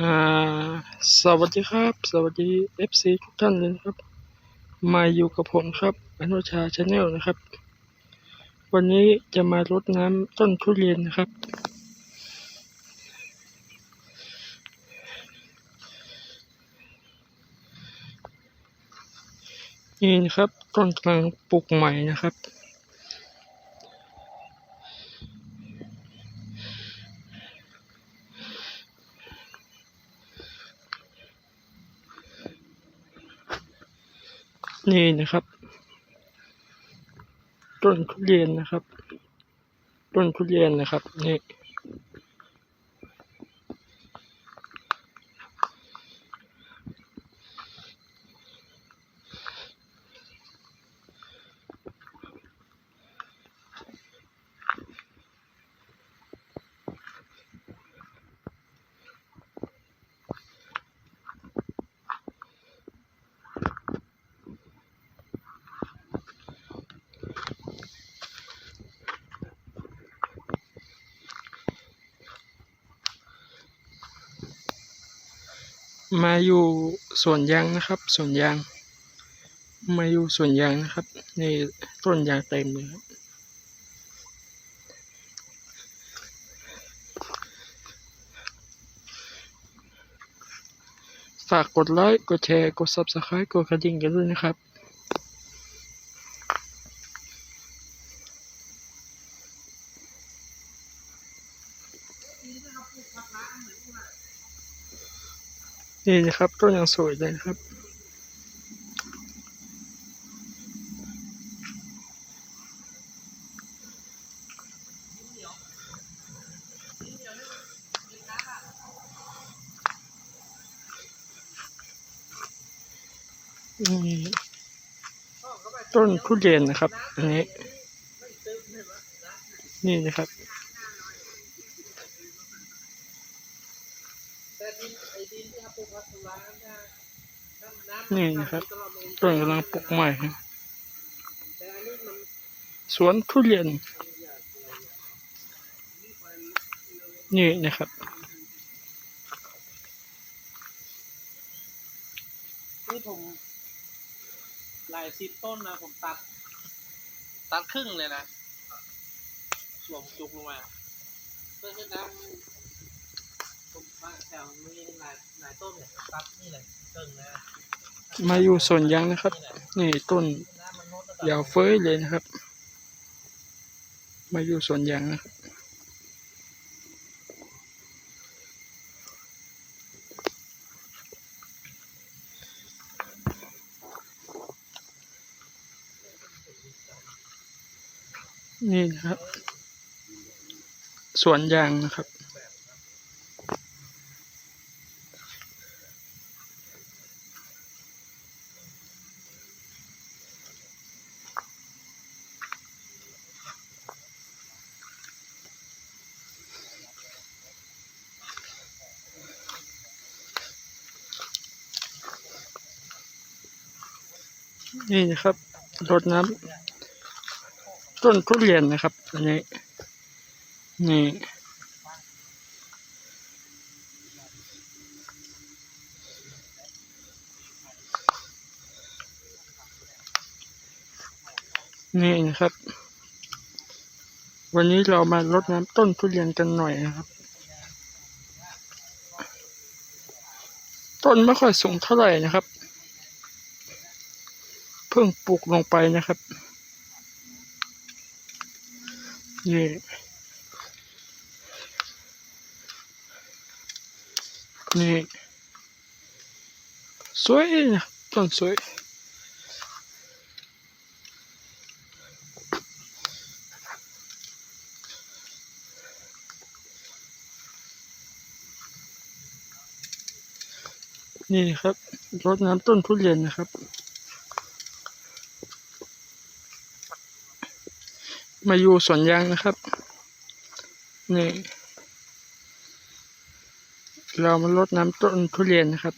อ่าสวัสดีครับ สวัสดี FC ทุกท่านเลยนะครับ มาอยู่กับผมครับอนุชาชาแนลนะครับ วันนี้จะมารดน้ำต้นทุเรียนนะครับ นี่นะครับต้นกำลังปลูกใหม่นะครับ นี่นะครับ ต้นทุเรียนนะครับ ต้นทุเรียนนะครับ นี่ มาอยู่สวนยางนะครับสวนยาง มาอยู่สวนยางนะครับนี่ต้นยางเต็มเลยครับฝากกดไลค์กดแชร์กด Subscribe กดกระดิ่งกันด้วยนะครับ นี่นะครับต้นยังสวยเลยครับ ต้นทุเรียนนะครับ อันนี้ นี่นะครับ นี่นะครับต้นกำลังปลูกใหม่ครับสวนทุเรียน นี่นะครับนี่ผมหลายสิบต้นนะผมตัด ตัดครึ่งเลยนะสวมจุกลงมาเพื่อให้น้ำ ผมาแถวนี้หลายหลายต้นเนี่ยครับนี่เลยต้นนะมาอยู่สวนยางนะครับ นี่ต้นยาวเฟ้ยเลยนะครับ มาอยู่สวนยางนะนี่นะครับ สวนยางนะครับ นี่นะครับรดน้ำต้นทุเรียนนะครับอันนี้นี่นี่นะครับ วันนี้เรามารดน้ำต้นทุเรียนกันหน่อยนะครับ ต้นไม่ค่อยสูงเท่าไหร่นะครับ เพิ่งปลูกลงไปนะครับ นี่นี่สวยนะต้นสวยนี่ครับรดน้ำต้นทุเรียนนะครับ มาอยู่สวนยางนะครับ นี่ เรามาลดน้ำต้นทุเรียนนะครับ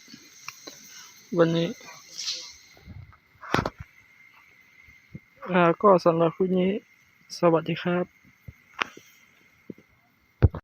วันนี้อ่าก็สำหรับคุณนี้ สวัสดีครับ